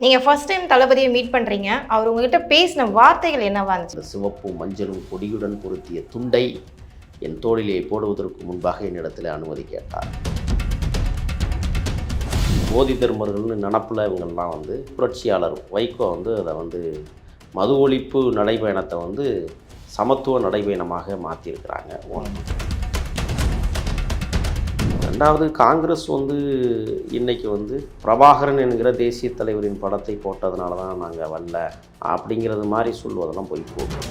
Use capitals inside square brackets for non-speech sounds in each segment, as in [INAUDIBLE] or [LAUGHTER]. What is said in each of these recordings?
நீங்கள் first time தளபதியை meet பண்ணுறீங்க அவர் உங்ககிட்ட பேசின வார்த்தைகள் என்னவா இருந்துச்சு? சிவப்பு சிவப்பும் மஞ்சளும் கொடியுடன் பொருத்திய துண்டை என் தோளிலே போடுவதற்கு முன்பாக என்னிடத்தில் அனுமதி கேட்டார். போதி தர்மர்கள்னு நினப்பில் இவங்கெல்லாம் வந்து புரட்சியாளர் வைகோ வந்து அதை வந்து மது ஒழிப்பு நடைபயணத்தை வந்து சமத்துவ நடைபயணமாக மாற்றியிருக்கிறாங்க ஒன்று ரெண்டாவது காங்கிரஸ் வந்து இன்றைக்கி வந்து பிரபாகரன் என்கிற தேசிய தலைவரின் படத்தை போட்டதுனால தான் நாங்கள் வரல அப்படிங்கிறது மாதிரி சொல்வதெல்லாம் போய் போகும்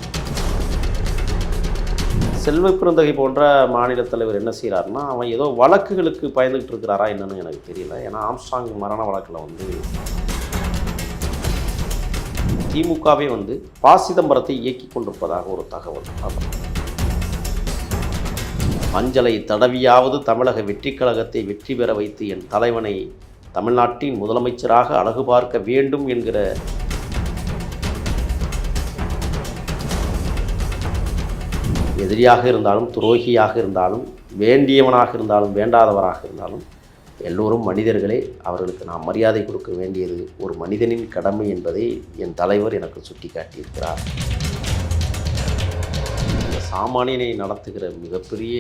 செல்வ பிறந்தகை போன்ற மாநில தலைவர் என்ன செய்கிறாருன்னா அவன் ஏதோ வழக்குகளுக்கு பயந்துகிட்டு இருக்கிறாரா என்னன்னு எனக்கு தெரியல. ஏன்னா ஆம்ஸ்டாங் மரண வழக்கில் வந்து திமுகவே வந்து பா சிதம்பரத்தை இயக்கி கொண்டிருப்பதாக ஒரு தகவல். அப்புறம் மஞ்சளை தடவியாவது தமிழக வெற்றிக் கழகத்தை வெற்றி பெற வைத்து என் தலைவனை தமிழ்நாட்டின் முதலமைச்சராக அழகு பார்க்க வேண்டும் என்கிற எதிரியாக இருந்தாலும் துரோகியாக இருந்தாலும் வேண்டியவனாக இருந்தாலும் வேண்டாதவராக இருந்தாலும் எல்லோரும் மனிதர்களே அவர்களுக்கு நாம் மரியாதை கொடுக்க வேண்டியது ஒரு மனிதனின் கடமை என்பதை என் தலைவர் எனக்கு சுட்டி காட்டியிருக்கிறார் சாமானியனை நடத்துகிற மிகப்பெரிய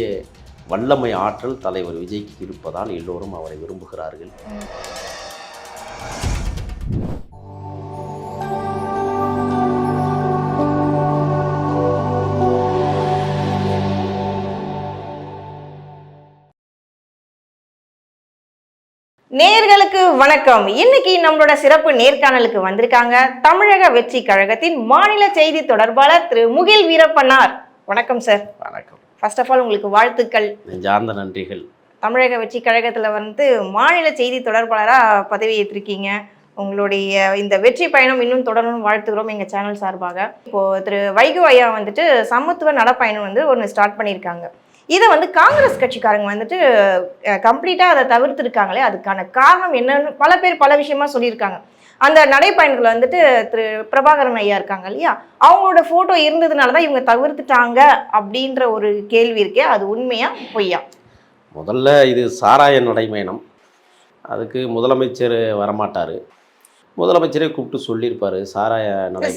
வல்லமை ஆற்றல் தலைவர் விஜய்க்கு இருப்பதால் எல்லோரும் அவரை விரும்புகிறார்கள். நேர்களுக்கு வணக்கம். இன்னைக்கு நம்மளோட சிறப்பு நேர்காணலுக்கு வந்திருக்காங்க தமிழக வெற்றி கழகத்தின் மாநில செய்தி தொடர்பாளர் திரு முகில் வீரப்பனார். வணக்கம் சார் வணக்கம். ஃபர்ஸ்ட் ஆஃப் ஆல் உங்களுக்கு வாழ்த்துக்கள். நெஞ்சார்ந்த நன்றிகள். தமிழக வெற்றி கழகத்தில் வந்து மாநில செய்தி தொடர்பாளராக பதவி ஏற்றிருக்கீங்க உங்களுடைய இந்த வெற்றி பயணம் இன்னும் தொடரணும் வாழ்த்துக்கிறோம் எங்கள் சேனல் சார்பாக. இப்போது திரு வைகோ ஐயா வந்துட்டு சமத்துவ நடப்பயணம் வந்து ஒன்று ஸ்டார்ட் பண்ணியிருக்காங்க. இதை வந்து காங்கிரஸ் கட்சிக்காரங்க வந்துட்டு கம்ப்ளீட்டாக அதை தவிர்த்துருக்காங்களே அதுக்கான காரணம் என்னன்னு பல பேர் பல விஷயமா சொல்லியிருக்காங்க. அந்த நடைப்பயணத்தில் வந்துட்டு திரு பிரபாகரன் ஐயா இருக்காங்க இல்லையா? அவங்களோட ஃபோட்டோ இருந்ததுனால தான் இவங்க தவிர்த்துட்டாங்க அப்படின்ற ஒரு கேள்வி இருக்கே அது உண்மையா பொய்யா? முதல்ல இது சாராய நடைமயணம் அதுக்கு முதலமைச்சர் வரமாட்டார். முதலமைச்சரே கூப்பிட்டு சொல்லியிருப்பார் சாராய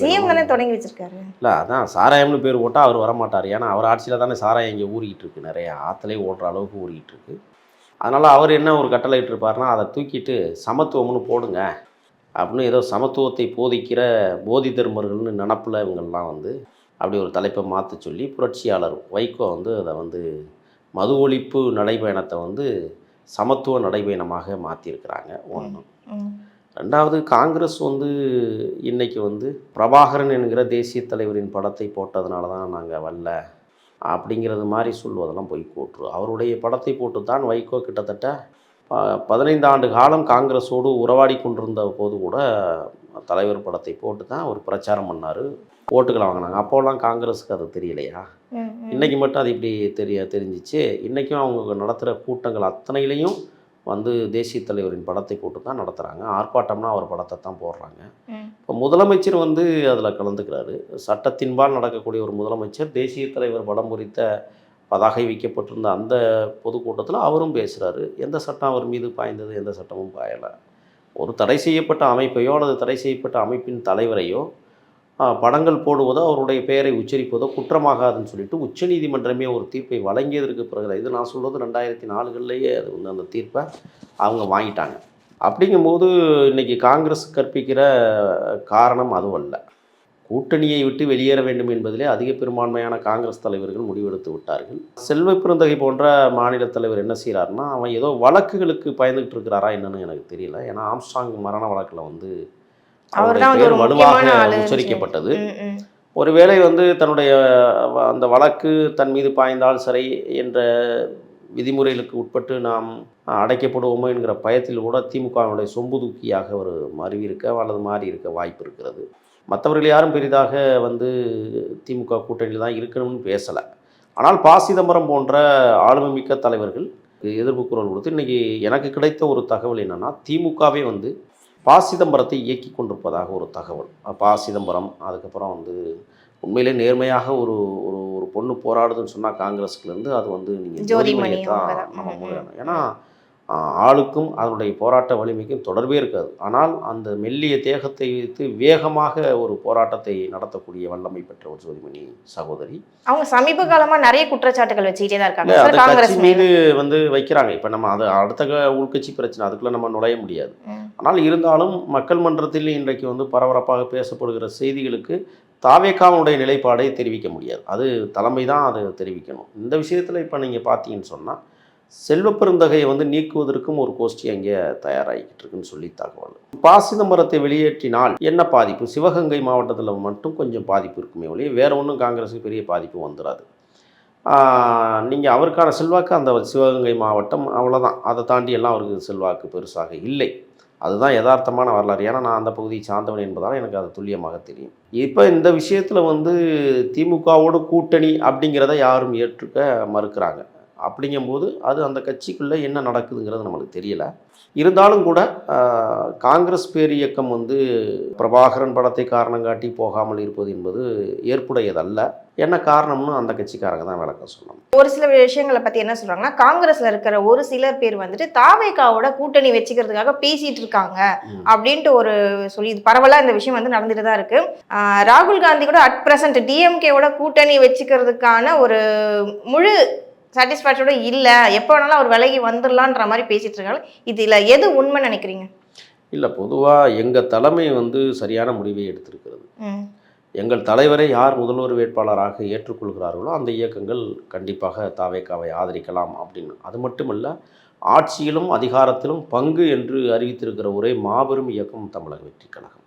சிஎம் தானே தொடங்கி வச்சிருக்காரு. இல்லை அதான் சாராயம்னு பேர் போட்டால் அவர் வரமாட்டார். ஏன்னா அவர் ஆட்சியில் தானே சாராயம் இங்கே ஊறிக்கிட்டு இருக்கு. நிறைய ஆற்றுலே ஓடுற அளவுக்கு ஊறிக்கிட்டு இருக்கு. அதனால் அவர் என்ன ஒரு கட்டளை இட்டிருப்பாருன்னா அதை தூக்கிட்டு சமத்துவம்னு போடுங்க. அப்படின்னு ஏதோ சமத்துவத்தை போதிக்கிற போதி தர்மர்கள்னு நினப்பில் இவங்கெல்லாம் வந்து அப்படி ஒரு தலைப்பை மாற்ற சொல்லி புரட்சியாளர் வைகோ வந்து அதை வந்து மது ஒழிப்பு நடைபயணத்தை வந்து சமத்துவ நடைபயணமாக மாற்றியிருக்கிறாங்க ஒன்று. ரெண்டாவது காங்கிரஸ் வந்து இன்னைக்கு வந்து பிரபாகரன் என்கிற தேசிய தலைவரின் படத்தை போட்டதுனால தான் நாங்கள் வரல அப்படிங்கிறது மாதிரி சொல்வதெல்லாம் போய் கூற்று அவருடைய படத்தை போட்டு தான் வைகோ கிட்டத்தட்ட பதினைந்து ஆண்டு காலம் காங்கிரஸோடு உறவாடி கொண்டிருந்த போது கூட தலைவர் படத்தை போட்டு தான் அவர் பிரச்சாரம் பண்ணார். ஓட்டுகளை வாங்கினாங்க. அப்போல்லாம் காங்கிரஸுக்கு அது தெரியலையா. இன்னைக்கு மட்டும் அது இப்படி தெரிய தெரிஞ்சிச்சு. இன்றைக்கும் அவங்க நடத்துகிற கூட்டங்கள் அத்தனையிலையும் வந்து தேசிய தலைவரின் படத்தை போட்டு தான் நடத்துகிறாங்க ஆர்ப்பாட்டம்னா அவர் படத்தை தான் போடுறாங்க. இப்போ முதலமைச்சர் வந்து அதில் கலந்துக்கிறாரு. சட்டத்தின்பால் நடக்கக்கூடிய ஒரு முதலமைச்சர் தேசிய தலைவர் படம் குறித்த பதாகை வைக்கப்பட்டிருந்த அந்த பொதுக்கூட்டத்தில் அவரும் பேசுகிறாரு எந்த சட்டம் அவர் மீது பாய்ந்தது எந்த சட்டமும் பாயலை. ஒரு தடை செய்யப்பட்ட அமைப்பையோ அல்லது தடை செய்யப்பட்ட அமைப்பின் தலைவரையோ படங்கள் போடுவதோ அவருடைய பெயரை உச்சரிப்பதோ குற்றமாகாதுன்னு சொல்லிட்டு உச்சநீதிமன்றமே ஒரு தீர்ப்பை வழங்கியதற்கு பிறகு இது நான் சொல்கிறது ரெண்டாயிரத்தி நாலுகள்லேயே அது வந்து அந்த தீர்ப்பை அவங்க வாங்கிட்டாங்க. அப்படிங்கும்போது இன்றைக்கி காங்கிரஸ் கற்பிக்கிற காரணம் அதுவும் இல்லை கூட்டணியை விட்டு வெளியேற வேண்டும் என்பதிலே அதிக பெரும்பான்மையான காங்கிரஸ் தலைவர்கள் முடிவெடுத்து விட்டார்கள். செல்வ பிறந்தகை போன்ற மாநில தலைவர் என்ன செய்கிறாருன்னா அவன் ஏதோ வழக்குகளுக்கு பயந்துகிட்டு இருக்கிறாரா என்னன்னு எனக்கு தெரியல. ஏன்னா ஆம்ஸ்டாங் மரண வழக்கில் வந்து அவருடைய வலுவாக உச்சரிக்கப்பட்டது. ஒருவேளை வந்து தன்னுடைய அந்த வழக்கு தன் மீது பாய்ந்தால் சரி என்ற விதிமுறைகளுக்கு உட்பட்டு நாம் அடைக்கப்படுவோமோ என்கிற பயத்தில் கூட திமுகவினுடைய சொம்பு தூக்கியாக ஒரு மருவி இருக்க அல்லது மாறி இருக்க வாய்ப்பு இருக்கிறது. மற்றவர்கள் யாரும் பெரிதாக வந்து திமுக கூட்டணியில் தான் இருக்கணும்னு பேசலை. ஆனால் ப. சிதம்பரம் போன்ற ஆளுமை மிக்க தலைவர்கள் எதிர்ப்பு குரல் கொடுத்து இன்றைக்கி எனக்கு கிடைத்த ஒரு தகவல் என்னென்னா திமுகவே வந்து ப. சிதம்பரத்தை இயக்கி கொண்டிருப்பதாக ஒரு தகவல். ப. சிதம்பரம் அதுக்கப்புறம் வந்து உண்மையிலே நேர்மையாக ஒரு ஒரு ஒரு பொண்ணு போராடுதுன்னு சொன்னால் காங்கிரஸ்லேருந்து அது வந்து நீங்கள் ஜோதிமணி தான். நம்ம ஏன்னா ஆளுக்கும் அதனுடைய போராட்ட வலிமைக்கும் தொடர்பே இருக்காது. ஆனால் அந்த மெல்லிய தேகத்தை வைத்து வேகமாக ஒரு போராட்டத்தை நடத்தக்கூடிய வல்லமை பெற்ற ஒரு ஜோதிமணி சகோதரி. அவங்க சமீப காலமா நிறைய குற்றச்சாட்டுகள் வச்சுக்கிட்டே தான் இருக்காங்க. காங்கிரஸ் மீது வந்து வைக்கிறாங்க. இப்போ நம்ம அது அடுத்த உள்கட்சி பிரச்சனை அதுக்குள்ள நம்ம நுழைய முடியாது. ஆனால் இருந்தாலும் மக்கள் மன்றத்தில் இன்றைக்கு வந்து பரபரப்பாக பேசப்படுகிற செய்திகளுக்கு தாவேக்காவுடைய நிலைப்பாடை தெரிவிக்க முடியாது. அது தலைமை தான் அது தெரிவிக்கணும். இந்த விஷயத்தில் இப்போ நீங்கள் பார்த்தீங்கன்னு சொன்னால் செல்வப்பெருந்தகையை வந்து நீக்குவதற்கும் ஒரு கோஷ்டி அங்கே தயாராகிக்கிட்டு இருக்குன்னு சொல்லி தகவல். பாசிதம்பரத்தை சிதம்பரத்தை வெளியேற்றினால் என்ன பாதிப்பு? சிவகங்கை மாவட்டத்தில் மட்டும் கொஞ்சம் பாதிப்பு இருக்குமே ஒழிய வேறு ஒன்றும் காங்கிரஸுக்கு பெரிய பாதிப்பு வந்துடாது நீங்கள் அவருக்கான செல்வாக்கு அந்த சிவகங்கை மாவட்டம் அவ்வளோதான் அதை தாண்டி எல்லாம் அவருக்கு செல்வாக்கு பெருசாக இல்லை. அதுதான் யதார்த்தமான வரலாறு. ஏன்னா நான் அந்த பகுதியை சார்ந்தவன் என்பதால் எனக்கு அது துல்லியமாக தெரியும். இப்போ இந்த விஷயத்தில் வந்து திமுகவோட கூட்டணி அப்படிங்கிறத யாரும் ஏற்றுக்க மறுக்கிறாங்க. அப்படிங்கும்போது அது அந்த கட்சிக்குள்ளே என்ன நடக்குதுங்கிறது நம்மளுக்கு தெரியல. இருந்தாலும் கூட காங்கிரஸ் பேர் இயக்கம் வந்து பிரபாகரன் படத்தை காரணம் காட்டி போகாமல் இருப்பது என்பது ஏற்புடையதல்ல. என்ன காரணம்னு அந்த கட்சிக்காரங்க தான் விளக்கம் சொல்லணும். ஒரு சில விஷயங்களை பத்தி என்ன சொல்றாங்கன்னா காங்கிரஸ்ல இருக்கிற ஒரு சிலர் பேர் வந்துட்டு தாவேக்காவோட கூட்டணி வச்சுக்கிறதுக்காக பேசிட்டு இருக்காங்க. அப்படின்ட்டு ஒரு சொல்லி இது பரவலா இந்த விஷயம் வந்து நடந்துட்டு தான் இருக்கு. ஆஹ் ராகுல் காந்தி கூட அட் பிரசன்ட் டிஎம்கேவோட கூட்டணி வச்சுக்கிறதுக்கான ஒரு முழு சாட்டிஸ்ஃபேக்டரோட இல்ல. எப்போ வேணாலும் அவர் விலகி வந்துடலான்ற மாதிரி பேசிட்டு இருக்காங்க இதுல எது உண்மை நினைக்கிறீங்க? இல்லை பொதுவாக எங்கள் தலைமை வந்து சரியான முடிவை எடுத்திருக்கிறது. எங்கள் தலைவரை யார் முதல்வர் வேட்பாளராக ஏற்றுக்கொள்கிறார்களோ அந்த இயக்கங்கள் கண்டிப்பாக தாவேக்காவை ஆதரிக்கலாம் அப்படின்னு. அது மட்டுமல்ல ஆட்சியிலும் அதிகாரத்திலும் பங்கு என்று அறிவித்திருக்கிற ஒரே மாபெரும் இயக்கம் தமிழக வெற்றி கழகம்.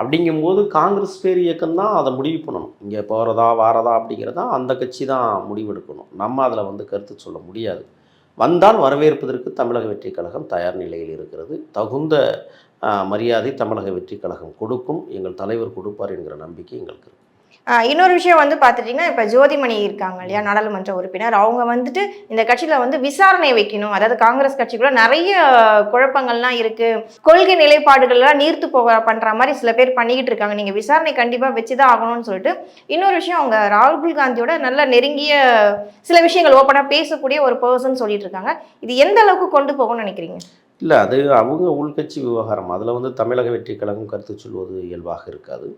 அப்படிங்கும்போது காங்கிரஸ் பேர் இயக்கம் தான் அதை முடிவு பண்ணணும். இங்கே போகிறதா வாரதா அப்படிங்கிறதா அந்த கட்சி தான் முடிவெடுக்கணும் நம்ம அதில் வந்து கருத்து சொல்ல முடியாது. வந்தால் வரவேற்பதற்கு தமிழக வெற்றிக் கழகம் தயார் நிலையில் இருக்கிறது. தகுந்த மரியாதை தமிழக வெற்றி கழகம் கொடுக்கும். எங்கள் தலைவர் கொடுப்பார் என்கிற நம்பிக்கை எங்களுக்கு இருக்குது இன்னொரு விஷயம் வந்து பார்த்துட்டிங்கன்னா இப்போ ஜோதிமணி இருக்காங்க இல்லையா நாடாளுமன்ற உறுப்பினர். அவங்க வந்துட்டு இந்த கட்சியில் வந்து விசாரணை வைக்கணும். அதாவது காங்கிரஸ் கட்சிக்குள்ள நிறைய குழப்பங்கள்லாம் இருக்குது கொள்கை நிலைப்பாடுகள்லாம் நீர்த்து போக பண்ணுற மாதிரி சில பேர் பண்ணிக்கிட்டு இருக்காங்க. நீங்கள் விசாரணை கண்டிப்பாக வச்சு தான் ஆகணும்னு சொல்லிட்டு இன்னொரு விஷயம் அவங்க ராகுல் காந்தியோட நல்ல நெருங்கிய சில விஷயங்கள் ஓப்பனாக பேசக்கூடிய ஒரு பர்சன் சொல்லிட்டு இருக்காங்க. இது எந்த அளவுக்கு கொண்டு போகணும்னு நினைக்கிறீங்க? இல்லை அது அவங்க உள்கட்சி விவகாரம். அதில் வந்து தமிழக வெற்றி கழகம் கருத்து சொல்வது இயல்பாக இருக்காது.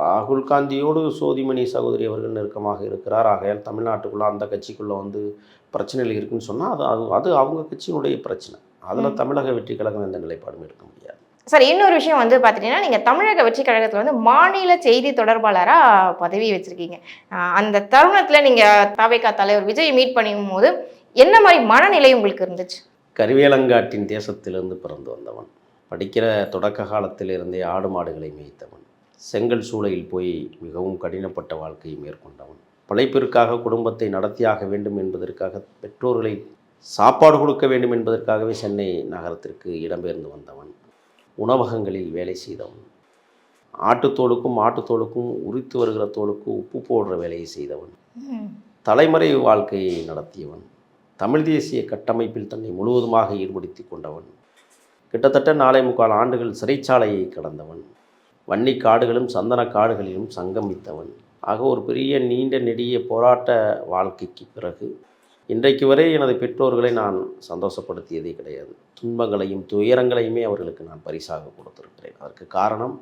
ராகுல் காந்தியோடு சோதிமணி சகோதரி அவர்கள் நெருக்கமாக இருக்கிறார். ஆகையால் தமிழ்நாட்டுக்குள்ளே அந்த கட்சிக்குள்ளே வந்து பிரச்சனைகள் இருக்குன்னு சொன்னால் அது அது அது அவங்க கட்சியினுடைய பிரச்சனை. அதில் தமிழக வெற்றி கழகம் எந்த நிலைப்பாடும் எடுக்க முடியாது. சார் இன்னொரு விஷயம் வந்து பார்த்துட்டீங்கன்னா நீங்கள் தமிழக வெற்றி கழகத்தில் வந்து மாநில செய்தி தொடர்பாளராக பதவி வச்சுருக்கீங்க. அந்த தருணத்தில் நீங்கள் தாவேகா தலைவர் விஜய் மீட் பண்ணும் போது என்ன மாதிரி மனநிலை உங்களுக்கு இருந்துச்சு? கருவேலங்காட்டின் தேசத்திலிருந்து பிறந்து வந்தவன். படிக்கிற தொடக்க காலத்திலிருந்தே ஆடு மாடுகளை மேய்த்தவன். செங்கல் சூளையில் போய் மிகவும் கடினப்பட்ட வாழ்க்கையை மேற்கொண்டவன். பிழைப்பிற்காக குடும்பத்தை நடத்தியாக வேண்டும் என்பதற்காக பெற்றோர்களை சாப்பாடு கொடுக்க வேண்டும் என்பதற்காகவே சென்னை நகரத்திற்கு இடம்பெயர்ந்து வந்தவன். உணவகங்களில் வேலை செய்தவன். ஆட்டுத்தோலுக்கும் மாட்டுத்தோலுக்கும் உரித்து வருகிற தோலுக்கு உப்பு போடுற வேலையை செய்தவன். தலைமறை வாழ்க்கையை நடத்தியவன். தமிழ் தேசிய கட்டமைப்பில் தன்னை முழுவதுமாக ஈடுபடுத்தி கொண்டவன். கிட்டத்தட்ட நாளை முக்கால் ஆண்டுகள் சிறைச்சாலையை கடந்தவன். வன்னி காடுகளும் சந்தன காடுகளிலும் சங்கமித்தவன் ஆக ஒரு பெரிய நீண்ட நெடிய போராட்ட வாழ்க்கைக்கு பிறகு இன்றைக்கு வரை எனது பெற்றோர்களை நான் சந்தோஷப்படுத்தியதே கிடையாது. துன்பங்களையும் துயரங்களையுமே அவர்களுக்கு நான் பரிசாக கொடுத்திருக்கிறேன். அதற்கு காரணம்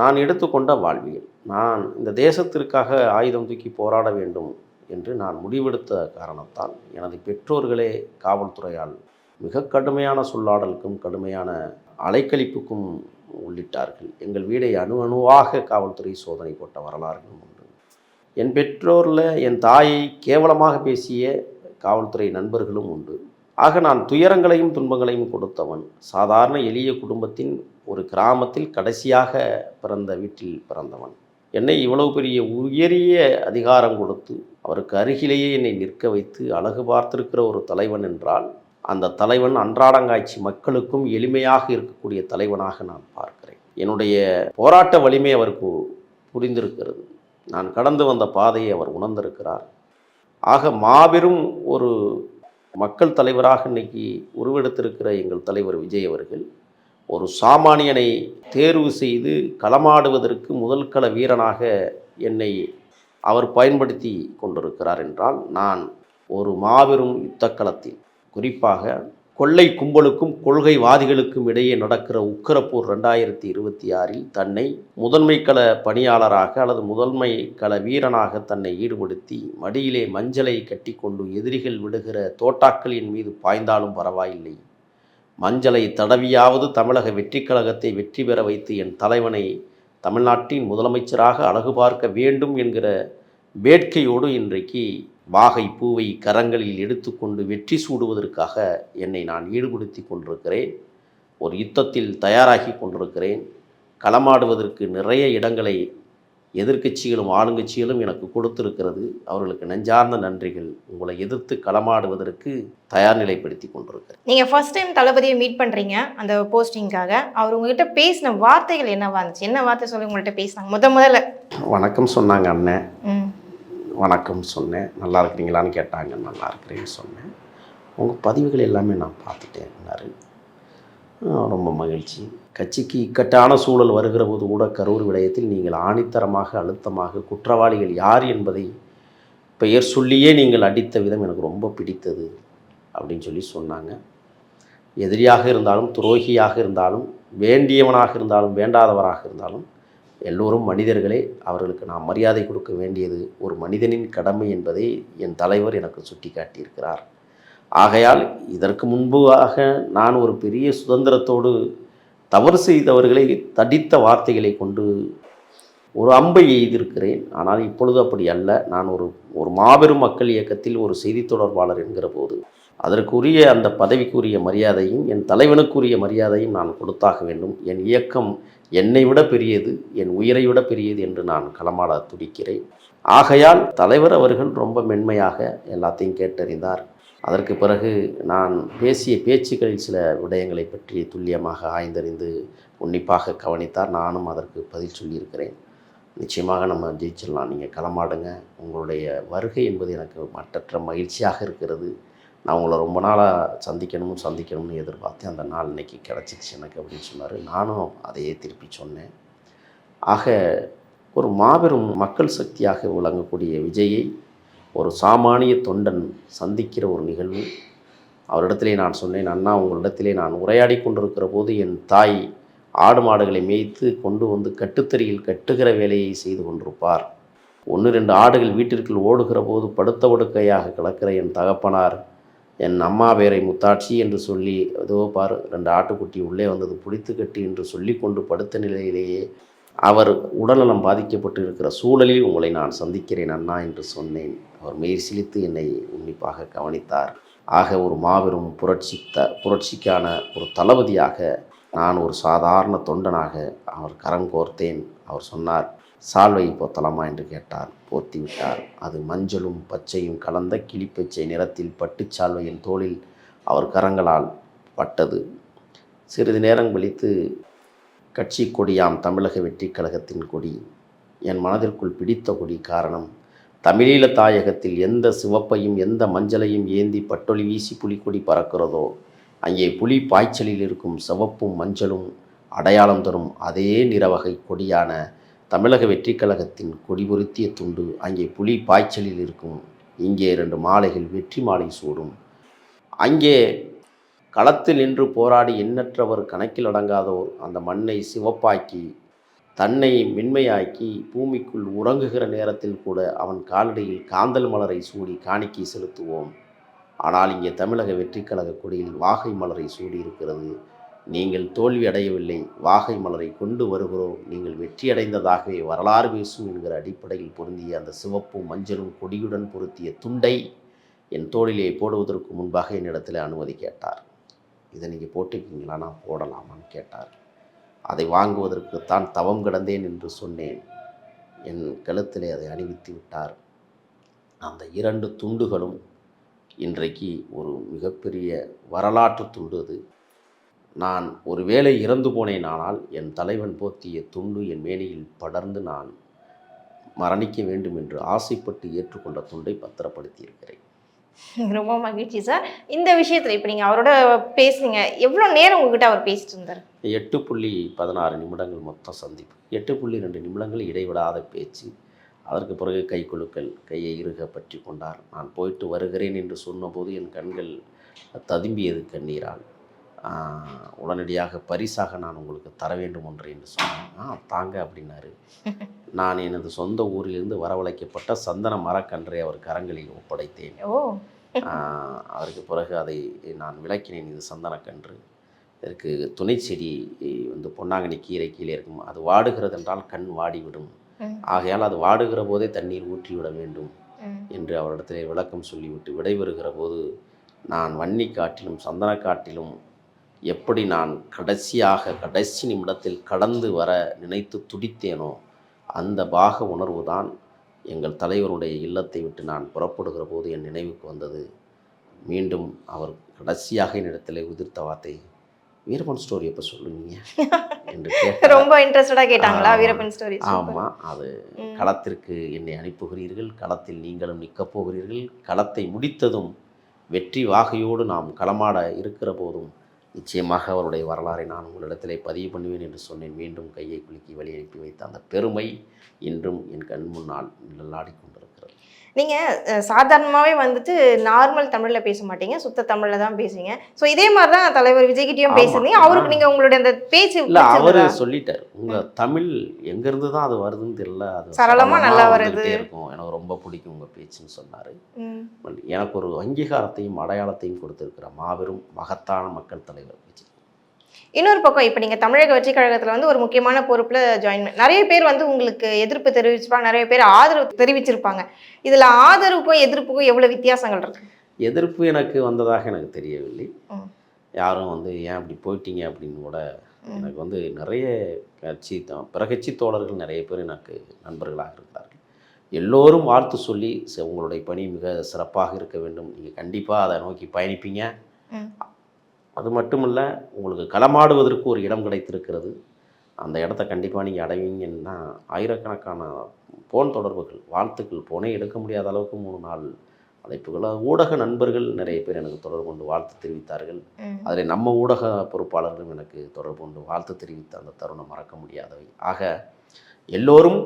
நான் எடுத்துக்கொண்ட வாழ்வியல். நான் இந்த தேசத்திற்காக ஆயுதம் தூக்கி போராட வேண்டும் என்று நான் முடிவெடுத்த காரணத்தால் எனது பெற்றோர்களே காவல்துறையால் மிக கடுமையான சொல்லாடலுக்கும் கடுமையான அலைக்கழிப்புக்கும் உள்ளிட்டார்கள். எங்கள் வீடை அணு அணுவாக காவல்துறை சோதனை போட்ட வரலாறுகளும் உண்டு. என் பெற்றோரில் என் தாயை கேவலமாக பேசிய காவல்துறை நண்பர்களும் உண்டு. ஆக நான் துயரங்களையும் துன்பங்களையும் கொடுத்தவன் சாதாரண எளிய குடும்பத்தின் ஒரு கிராமத்தில் கடைசியாக பிறந்த வீட்டில் பிறந்தவன். என்னை இவ்வளவு பெரிய உயரிய அதிகாரம் கொடுத்து அவருக்கு அருகிலேயே என்னை நிற்க வைத்து அழகு பார்த்திருக்கிற ஒரு தலைவன் என்றால் அந்த தலைவன் அன்றாடங்காய்ச்சி மக்களுக்கும் எளிமையாக இருக்கக்கூடிய தலைவனாக நான் பார்க்கிறேன். என்னுடைய போராட்ட வலிமை அவருக்கு புரிந்திருக்கிறது. நான் கடந்து வந்த பாதையை அவர் உணர்ந்திருக்கிறார். ஆக மாபெரும் ஒரு மக்கள் தலைவராக இன்னைக்கு உருவெடுத்திருக்கிற எங்கள் தலைவர் விஜய் அவர்கள் ஒரு சாமானியனை தேர்வு செய்து களமாடுவதற்கு முதல் கள வீரனாக என்னை அவர் பயன்படுத்தி கொண்டிருக்கிறார் என்றால் நான் ஒரு மாபெரும் யுத்தக்களத்தில் குறிப்பாக கொள்ளை கும்பலுக்கும் கொள்கைவாதிகளுக்கும் இடையே நடக்கிற உக்கரப்பூர் ரெண்டாயிரத்தி இருபத்தி ஆறில் தன்னை முதன்மை கள பணியாளராக அல்லது முதன்மை கள வீரனாக தன்னை ஈடுபடுத்தி மடியிலே மஞ்சளை கட்டிக்கொண்டு எதிரிகள் விடுகிற தோட்டாக்களின் மீது பாய்ந்தாலும் பரவாயில்லை. மஞ்சளை தடவியாவது தமிழக வெற்றிக் கழகத்தை வெற்றி பெற வைத்து என் தலைவனை தமிழ்நாட்டின் முதலமைச்சராக அழகு பார்க்க வேண்டும் என்கிற வேட்கையோடு இன்றைக்கு வாகை பூவை கரங்களில் எடுத்துக்கொண்டு வெற்றி சூடுவதற்காக என்னை நான் ஈடுபடுத்தி கொண்டிருக்கிறேன். ஒரு யுத்தத்தில் தயாராகி கொண்டிருக்கிறேன். களமாடுவதற்கு நிறைய இடங்களை எதிர்க்கட்சிகளும் ஆளுங்கட்சிகளும் எனக்கு கொடுத்திருக்கிறது. அவர்களுக்கு நெஞ்சார்ந்த நன்றிகள். உங்களை எதிர்த்து களமாடுவதற்கு தயார் நிலைப்படுத்தி கொண்டிருக்கிறேன். நீங்க ஃபர்ஸ்ட் டைம் தளபதியை மீட் பண்றீங்க அந்த போஸ்டிங்காக அவர் உங்ககிட்ட பேசின வார்த்தைகள் என்னவா இருந்துச்சு? என்ன வார்த்தை சொல்லி உங்கள்கிட்ட பேசினாங்க? முத முதல்ல. வணக்கம் சொன்னாங்க அண்ணன் வணக்கம் சொன்னேன். நல்லா இருக்கிறீங்களான்னு கேட்டாங்க. நல்லா இருக்கிறேன்னு சொன்னேன். உங்கள் பதிவுகள் எல்லாமே நான் பார்த்துட்டேன்னாரு ரொம்ப மகிழ்ச்சி. கட்சிக்கு இக்கட்டான சூழல் வருகிற போது கூட கரூர் விடயத்தில் நீங்கள் ஆணித்தரமாக அழுத்தமாக குற்றவாளிகள் யார் என்பதை பெயர் சொல்லியே நீங்கள் அடித்த விதம் எனக்கு ரொம்ப பிடித்தது அப்படின்னு சொல்லி சொன்னாங்க. எதிரியாக இருந்தாலும் துரோகியாக இருந்தாலும் வேண்டியவனாக இருந்தாலும் வேண்டாதவராக இருந்தாலும் எல்லோரும் மனிதர்களே அவர்களுக்கு நாம் மரியாதை கொடுக்க வேண்டியது ஒரு மனிதனின் கடமை என்பதை என் தலைவர் எனக்கு சுட்டி காட்டியிருக்கிறார் ஆகையால் இதற்கு முன்பாக நான் ஒரு பெரிய சுதந்திரத்தோடு தவறு செய்தவர்களை தடித்த வார்த்தைகளை கொண்டு ஒரு அம்பை எய்திருக்கிறேன். ஆனால் இப்பொழுது அப்படி அல்ல. நான் ஒரு ஒரு மாபெரும் மக்கள் இயக்கத்தில் ஒரு செய்தி தொடர்பாளர் என்கிற போது அதற்குரிய அந்த பதவிக்குரிய மரியாதையும் என் தலைவனுக்குரிய மரியாதையும் நான் கொடுத்தாக வேண்டும். என் இயக்கம் என்னை விட பெரியது என் உயிரை விட பெரியது என்று நான் களமாட துடிக்கிறேன். ஆகையால் தலைவர் அவர்கள் ரொம்ப மென்மையாக எல்லாத்தையும் கேட்டறிந்தார். அதற்கு பிறகு நான் பேசிய பேச்சுக்களில் சில விடயங்களை பற்றி துல்லியமாக ஆய்ந்தறிந்து உன்னிப்பாக கவனித்தார். நானும் அதற்கு பதில் சொல்லியிருக்கிறேன். நிச்சயமாக நம்ம ஜெயிச்சிடலாம். நீங்கள் களமாடுங்க. உங்களுடைய வருகை என்பது எனக்கு மற்றற்ற மகிழ்ச்சியாக இருக்கிறது. நான் உங்களை ரொம்ப நாளாக சந்திக்கணும் சந்திக்கணும்னு எதிர்பார்த்தேன். அந்த நாள் இன்னைக்கு கிடச்சிச்சு எனக்கு அப்படின்னு சொன்னார். நானும் அதையே திருப்பி சொன்னேன். ஆக ஒரு மாபெரும் மக்கள் சக்தியாக விளங்கக்கூடிய விஜயை ஒரு சாமானிய தொண்டன் சந்திக்கிற ஒரு நிகழ்வு. அவரிடத்திலே நான் சொன்னேன் அண்ணா உங்களிடத்திலே நான் உரையாடி கொண்டிருக்கிற போது என் தாய் ஆடு மாடுகளை மேய்த்து கொண்டு வந்து கட்டுத்தறியில் கட்டுகிற வேலையை செய்து கொண்டிருப்பார். ஒன்று ரெண்டு ஆடுகள் வீட்டிற்குள் ஓடுகிற போது படுத்த ஒடுக்கையாக கிடக்கிற என் தகப்பனார் என் அம்மா பேரை முத்தாட்சி என்று சொல்லி ஏதோ பார் ரெண்டு ஆட்டுக்குட்டி உள்ளே வந்தது பிடித்து கட்டி என்று சொல்லி கொண்டு படுத்த நிலையிலேயே அவர் உடல்நலம் பாதிக்கப்பட்டு இருக்கிற சூழலில் உங்களை நான் சந்திக்கிறேன் அண்ணா என்று சொன்னேன். அவர் மெய் சிலித்து என்னை உன்னிப்பாக கவனித்தார். ஆக ஒரு மாபெரும் புரட்சி த புரட்சிக்கான ஒரு தளபதியாக நான் ஒரு சாதாரண தொண்டனாக அவர் கரம் கோர்த்தேன். அவர் சொன்னார் சால்வை போத்தலாமா? என்று கேட்டார். போத்திவிட்டார். அது மஞ்சளும் பச்சையும் கலந்த கிளிப்பச்சை நிறத்தில் பட்டு சால்வையின் தோளில் அவர் கரங்களால் பட்டது. சிறிது நேரம் கழித்து கட்சி கொடியாம் தமிழக வெற்றிக் கழகத்தின் கொடி. என் மனதிற்குள் பிடித்த கொடி காரணம் தமிழீழ தாயகத்தில் எந்த சிவப்பையும் எந்த மஞ்சளையும் ஏந்தி பட்டொலி வீசி புலிக்கொடி பறக்கிறதோ அங்கே புலி பாய்ச்சலில் இருக்கும் சிவப்பும் மஞ்சளும் அடையாளம் தரும் அதே நிறவகை கொடியான தமிழக வெற்றிக் கழகத்தின் கொடி பொருத்திய துண்டு அங்கே புலி பாய்ச்சலில் இருக்கும். இங்கே இரண்டு மாலைகள் வெற்றி மாலை சூடும். அங்கே களத்தில் நின்று போராடி எண்ணற்றவர் கணக்கில் அடங்காதோர் அந்த மண்ணை சிவப்பாக்கி தன்னை மென்மையாக்கி பூமிக்குள் உறங்குகிற நேரத்தில் கூட அவன் காலடியில் காந்தல் மலரை சூடி காணிக்கை செலுத்துவோம். ஆனால் இங்கே தமிழக வெற்றிக்கழக கொடியில் வாகை மலரை சூடி இருக்கிறது நீங்கள் தோல்வி அடையவில்லை வாகை மலரை கொண்டு வருகிறோம். நீங்கள் வெற்றியடைந்ததாகவே வரலாறு பேசும் என்கிற அடிப்படையில் பொருந்திய அந்த சிவப்பும் மஞ்சளும் கொடியுடன் பொருத்திய துண்டை என் தோளிலே போடுவதற்கு முன்பாக என்னிடத்தில் அனுமதி கேட்டார். இதை நீங்கள் போட்டுக்கீங்களா நான் போடலாமான்னு கேட்டார். அதை வாங்குவதற்குத்தான் தவம் கிடந்தேன் என்று சொன்னேன். என் கழுத்திலே அதை அணிவித்து விட்டார். அந்த இரண்டு துண்டுகளும் இன்றைக்கு ஒரு மிகப்பெரிய வரலாற்று துண்டு அது. நான் ஒருவேளை இறந்து போனேன் ஆனால் என் தலைவன் போத்திய துண்டு என் மேனியில் படர்ந்து நான் மரணிக்க வேண்டும் என்று ஆசைப்பட்டு ஏற்றுக்கொண்ட துண்டை பத்திரப்படுத்தியிருக்கிறேன். [LAUGHS] ரொம்ப மகிழ்ச்சி சார் இந்த விஷயத்தில் இப்போ நீங்கள் அவரோட பேசுனீங்க எவ்வளோ நேரம் உங்ககிட்ட அவர் பேசிட்டு இருந்தார்? எட்டு புள்ளி பதினாறு நிமிடங்கள் மொத்தம் சந்திப்பு. எட்டு புள்ளி ரெண்டு நிமிடங்கள் இடைவிடாத பேச்சு. அதற்கு பிறகு கை குலுக்கல் கையை இருக பற்றி கொண்டார். நான் போயிட்டு வருகிறேன் என்று சொன்னபோது என் கண்கள் ததும்பியது கண்ணீரால். உடனடியாக பரிசாக நான் உங்களுக்கு தர வேண்டும் ஒன்று என்று சொன்னேன். ஆ தாங்க அப்படின்னாரு. [LAUGHS] நான் எனது சொந்த ஊரிலிருந்து வரவழைக்கப்பட்ட சந்தன மரக்கன்றை அவர் கரங்களில் ஒப்படைத்தேன். அதற்கு பிறகு அதை நான் விளக்கினேன். இது சந்தனக்கன்று இதற்கு துணை செடி வந்து பொன்னாங்கண்ணி கீரை கீழே இருக்கும். அது வாடுகிறது என்றால் கண் வாடிவிடும். ஆகையால் அது வாடுகிற போதே தண்ணீர் ஊற்றிவிட வேண்டும். என்று அவரிடத்திலே விளக்கம் சொல்லிவிட்டு விடைபெறுகிற போது நான் வன்னி காட்டிலும் சந்தன காட்டிலும் எப்படி நான் கடைசியாக கடைசி நிமிடத்தில் கடந்து வர நினைத்து துடித்தேனோ அந்த பாக உணர்வு தான் எங்கள் தலைவருடைய இல்லத்தை விட்டு நான் புறப்படுகிற போது என் நினைவுக்கு வந்தது. மீண்டும் அவர் கடைசியாக என்னிடத்திலே உதிர்த்த வார்த்தை வீரப்பன் ஸ்டோரி எப்போ சொல்லுவீங்க? என்று [LAUGHS] ரொம்ப இன்ட்ரெஸ்டடா கேட்டாங்களா. வீரப்பன் ஸ்டோரி ஆமாம் அது களத்திற்கு என்னை அனுப்புகிறீர்கள் களத்தில் நீங்களும் நிற்கப் போகிறீர்கள் களத்தை முடித்ததும் வெற்றி வாகையோடு நாம் களமாட இருக்கிற போதும் நிச்சயமாக அவருடைய வரலாறை நான் உங்களிடத்திலே பதிவு பண்ணுவேன் என்று சொன்னேன். மீண்டும் கையை குலுக்கி வழி அனுப்பி வைத்த அந்த பெருமை இன்றும் என் கண் முன்னால் நிழலாடிக் கொண்டிருக்கிறது நீங்க அஹ், சாதாரணமாவே வந்துட்டு நார்மல் தமிழ்ல பேச மாட்டீங்க சுத்த தமிழ்ல தான் பேசுவீங்க. சோ இதே மாதிரி தான் தலைவர் விஜய்கிட்டயும் ஆமா. பேசுறீங்க அவருக்கு நீங்க உங்களுடைய அந்த பேச்சு இல்லை அவர்? சொல்லிட்டார். உங்கள் தமிழ் எங்கேருந்து தான் அது வருதுன்னு தெரியல. அது சரளமா நல்லா வருது. இருக்கும். எனக்கு ரொம்ப பிடிக்கும் உங்கள் பேச்சுன்னு சொன்னார். எனக்கு ஒரு அங்கீகாரத்தையும் அடையாளத்தையும் கொடுத்திருக்கிற மாபெரும் மகத்தான மக்கள் தலைவர் விஜய். இன்னொரு பக்கம் இப்போ நீங்கள் தமிழக வெற்றி கழகத்தில் வந்து ஒரு முக்கியமான பொறுப்பில் ஜாயின் நிறைய பேர் வந்து உங்களுக்கு எதிர்ப்பு தெரிவிச்சிருப்பாங்க நிறைய பேர் ஆதரவு தெரிவிச்சிருப்பாங்க. இதில் ஆதரவுக்கும் எதிர்ப்புக்கும் எவ்வளோ வித்தியாசங்கள் இருக்கு? எதிர்ப்பு எனக்கு வந்ததாக எனக்கு தெரியவில்லை. யாரும் வந்து ஏன் அப்படி போயிட்டீங்க? அப்படின்னு கூட எனக்கு வந்து நிறைய கட்சி பிற கட்சி தோழர்கள் நிறைய பேர் எனக்கு நண்பர்களாக இருக்கிறார்கள். எல்லோரும் வாழ்த்து சொல்லி "ச- உங்களுடைய பணி மிக சிறப்பாக இருக்க வேண்டும். நீங்கள் கண்டிப்பாக அதை நோக்கி பயணிப்பீங்க. அது மட்டும் இல்லை உங்களுக்கு களமாடுவதற்கு ஒரு இடம் கிடைத்திருக்கிறது. அந்த இடத்த கண்டிப்பாக நீங்கள் அடைவீங்கன்னா ஆயிரக்கணக்கான போன் தொடர்புகள் வாழ்த்துக்கள் போனே எடுக்க முடியாத அளவுக்கு மூணு நாள் அழைப்புகள். அது ஊடக நண்பர்கள் நிறைய பேர் எனக்கு தொடர்பு கொண்டு வாழ்த்து தெரிவித்தார்கள். அதில் நம்ம ஊடக பொறுப்பாளர்களும் எனக்கு தொடர்பு கொண்டு வாழ்த்து தெரிவித்த அந்த தருணம் மறக்க முடியாதவை. ஆக எல்லோரும்.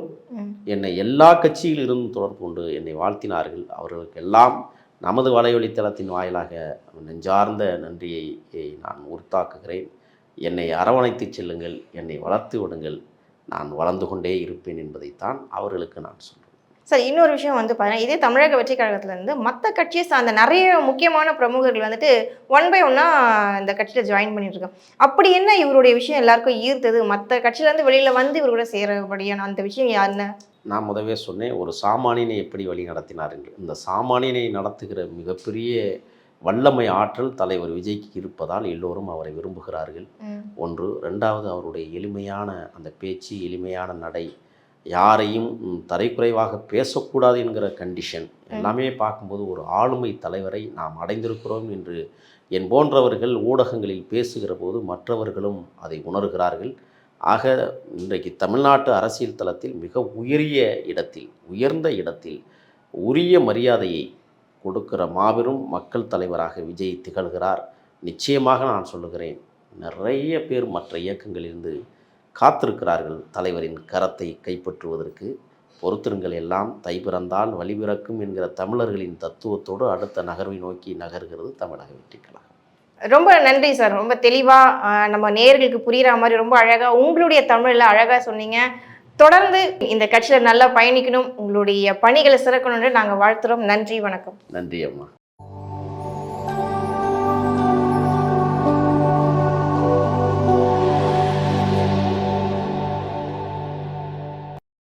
என்னை எல்லா கட்சியிலிருந்தும் தொடர்பு கொண்டு என்னை வாழ்த்தினார்கள். அவர்களுக்கெல்லாம் நமது வலையொலித்தளத்தின் வாயிலாக நெஞ்சார்ந்த நன்றியை நான் உறுத்தாக்குகிறேன் என்னை அரவணைத்துச் செல்லுங்கள் என்னை வளர்த்து விடுங்கள். நான் வளர்ந்து கொண்டே இருப்பேன் என்பதைத்தான் அவர்களுக்கு நான் சொல்கிறேன் சார் இன்னொரு விஷயம் வந்து பார்த்தீங்கன்னா இதே தமிழக வெற்றி கழகத்துலேருந்து மற்ற கட்சியை சார்ந்த நிறைய முக்கியமான பிரமுகர்கள் வந்துட்டு ஒன் பை ஒன்னாக இந்த கட்சியில் ஜாயின் பண்ணிட்டு அப்படி என்ன இவருடைய விஷயம் எல்லாருக்கும் ஈர்த்தது? மற்ற கட்சியிலேருந்து வெளியில் வந்து இவர் கூட சேரபடியான அந்த விஷயம் யாருன்னு? நான் முதவே சொன்னேன் ஒரு சாமானியனை எப்படி வழி நடத்தினார் என்று. இந்த சாமானியனை நடத்துகிற மிகப்பெரிய வல்லமை ஆற்றல் தலைவர் விஜய்க்கு இருப்பதால் எல்லோரும் அவரை விரும்புகிறார்கள். ஒன்று. ரெண்டாவது அவருடைய எளிமையான அந்த பேச்சு எளிமையான நடை யாரையும் தரைக்குறைவாக பேசக்கூடாது என்கிற கண்டிஷன் எல்லாமே பார்க்கும்போது ஒரு ஆளுமை தலைவரை நாம் அடைந்திருக்கிறோம் என்று என் போன்றவர்கள் ஊடகங்களில் பேசுகிற போது மற்றவர்களும் அதை உணர்கிறார்கள். ஆக இன்றைக்கு தமிழ்நாட்டு அரசியல் தளத்தில் மிக உயரிய இடத்தில் உயர்ந்த இடத்தில் உரிய மரியாதையை கொடுக்கிற மாபெரும் மக்கள் தலைவராக விஜய் திகழ்கிறார். நிச்சயமாக நான் சொல்லுகிறேன் நிறைய பேர் மற்ற இயக்கங்களிலிருந்து காத்திருக்கிறார்கள் தலைவரின் கரத்தை கைப்பற்றுவதற்கு. பொறுத்திருங்கள் எல்லாம் தை பிறந்தால் வழிபிறக்கும் என்கிற தமிழர்களின் தத்துவத்தோடு அடுத்த நகர்வை நோக்கி நகர்கிறது தமிழக வெற்றிக்கலாம் ரொம்ப நன்றி சார். ரொம்ப தெளிவா ஆஹ், நம்ம நேர்களுக்கு புரிகிற மாதிரி ரொம்ப அழகா உங்களுடைய தமிழ்ல அழகா சொன்னீங்க. தொடர்ந்து இந்த கட்சியில நல்லா பயணிக்கணும். உங்களுடைய பணிகளை சிறக்கணும்னு நாங்க வாழ்த்துறோம். நன்றி வணக்கம். நன்றி அம்மா.